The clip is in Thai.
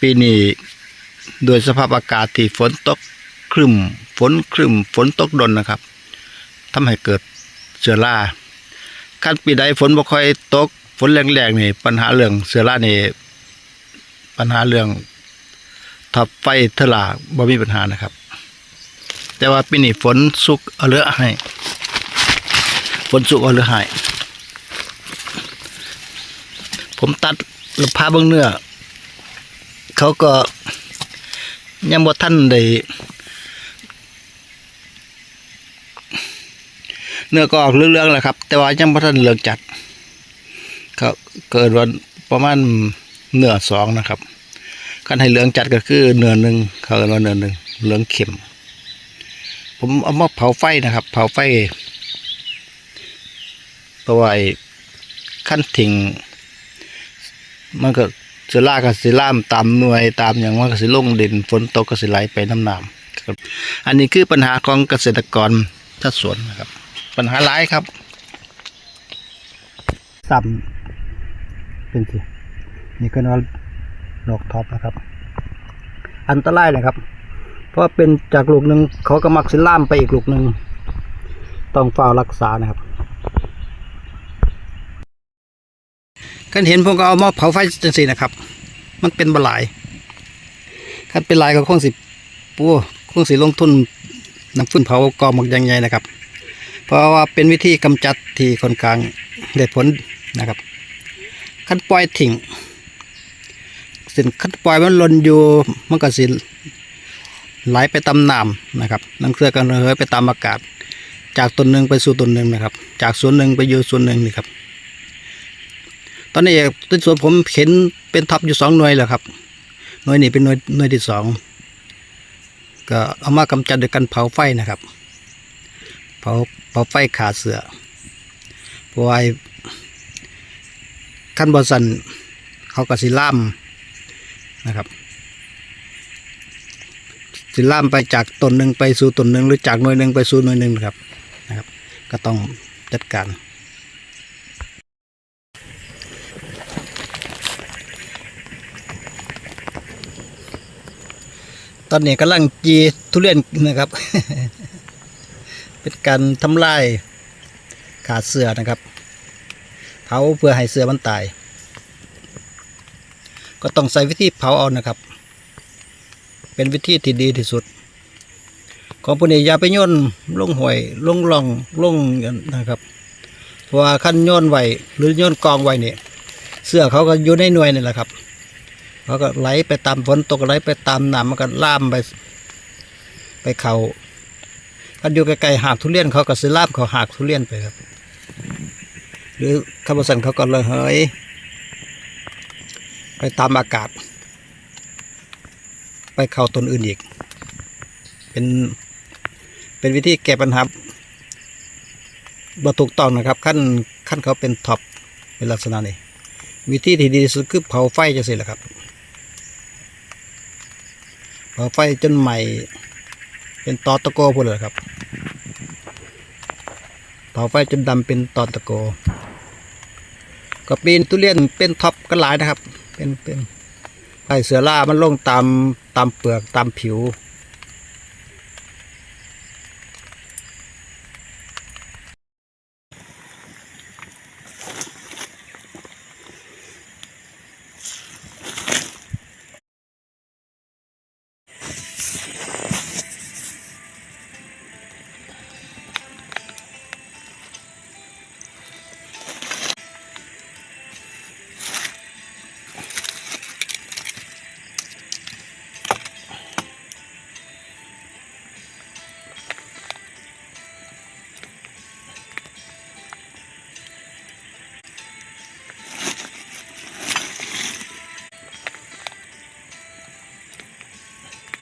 ปีนี้โดยสภาพอากาศที่ฝนตกครึมฝนครึมฝนตกดนนะครับทำให้เกิดเชื้อราขั้นปีใดฝนบ่ค่อยตกฝนแรงๆนี่ปัญหาเรื่องเชื้อรานี่ปัญหาเรื่องทับไฟเทลาบ่มีปัญหานะครับ แต่ว่าปีนี้ฝนสุกเอาเลือให้ฝนสุกเอาเลือให้ผมตัดแล้วพาเบิ่งเนื้อ เขาก็ยังบ่ทันได้เนื้อก็ออกเรื่องๆแหละครับ แต่ว่ายังบ่ทันเลืองจัดเขาเกิดวันประมาณเนื้อสองนะครับคันให้เหลืองจัดก็คือเนื้อหนึ่งเขาเรียกว่าเนื้อหนึ่งเหลืองเข็ม ผมเอามาเผาไฟนะครับ เผาไฟเพระว่าไอ้ขั้นถิงมันก็ สิลาก็สิล่ามตามหน่วยตามอย่างว่าก็สิลงดินฝนตกก็สิไหลไปน้ำน้ำอันนี้คือปัญหาของเกษตรกรทัดสวนนะครับ ปัญหาหลายครับซ้ำเป็นสินี่ก็นว่าดอกท็อปนะครับ อันตรายนะครับ เพราะเป็นจากลูกหนึ่งเขาก็มักสิล่ามไปอีกลูกหนึ่งต้องเฝ้ารักษานะครับ กันเห็นผมก็เอามาเผาไฟจังสีนะครับ มันเป็นบลายคันเป็นลายก็คงสิปูคงสิลงทุนน้ำฟุ้นเผากองหมกยังไงนะครับ เพราะว่าเป็นวิธีกำจัดที่คนข้างได้ผลนะครับคันปล่อยทิ้งสินคันปล่อยมันหลนอยู่มันก็สิไหลไปตามน้ำนะครับนั่นคือการระเหยไปตามอากาศ จากต้นหนึ่งไปสู่ต้นหนึ่งนะครับ จากส่วนหนึ่งไปอยู่ส่วนหนึ่งนี่ครับ ตอนนี้ต้นสวนผมเห็นเป็นท็อปอยู่สองหน่วยแล้วครับ หน่วยนี้เป็นหน่วยหน่วยที่สองก็เอามากำจัดโดยการเผาไฟนะครับ เผาเผาไฟขาเสือเพราะว่าไอ้ขั้นบอสันเขาก็สิล่ามนะครับสิล่ามไปจากต้นหนึ่งไปสู่ต้นหนึ่งหรือจากหน่วยหนึ่งไปสู่หน่วยหนึ่งนะครับนะครับ ก็ต้องจัดการ ตอนนี้กำลังจีทุเรียนนะครับ เป็นการทำลายขาเสือนะครับเผาเพื่อให้เสือมันตาย ก็ต้องใส่วิธีเผาเอานะครับ เป็นวิธีที่ดีที่สุด ของพวกนี้อย่าไปย่นลงห่วยลงลองลงนะครับเพราะว่าขั้นย่นไว้หรือย่นกองไว้เนี่ยเสื้อเขาก็อยู่ในหน่วยนี่แหละครับ เขาก็ไหลไปตามฝนตกไหลไปตามน้ำมันก็ล่ามไป ไปเขาคันอยู่ไกลๆหากทุเรียนเขาก็สิล่ามเขาหากทุเรียนไปครับ หรือคำสันเขาก็ระเหยไปตามอากาศ ไปเข้าต้นอื่นอีก เป็นเป็นวิธีแก้ปัญหาบ่ถูกต้องนะครับขั้นขั้นเขาเป็นท็อปเป็นลักษณะนี้วิธีที่ดีที่สุดคือเผาไฟจะสิแหละครับ เผาไฟจนใหม่ เป็นตอตะโกพูดเลยครับเผาไฟจนดำเป็นตอตะโก ก็ปีนทุเรียนเป็นท็อปกันหลายนะครับ เป็นเป็นไอเสือล่ามันลงตามตามเปลือกตามผิว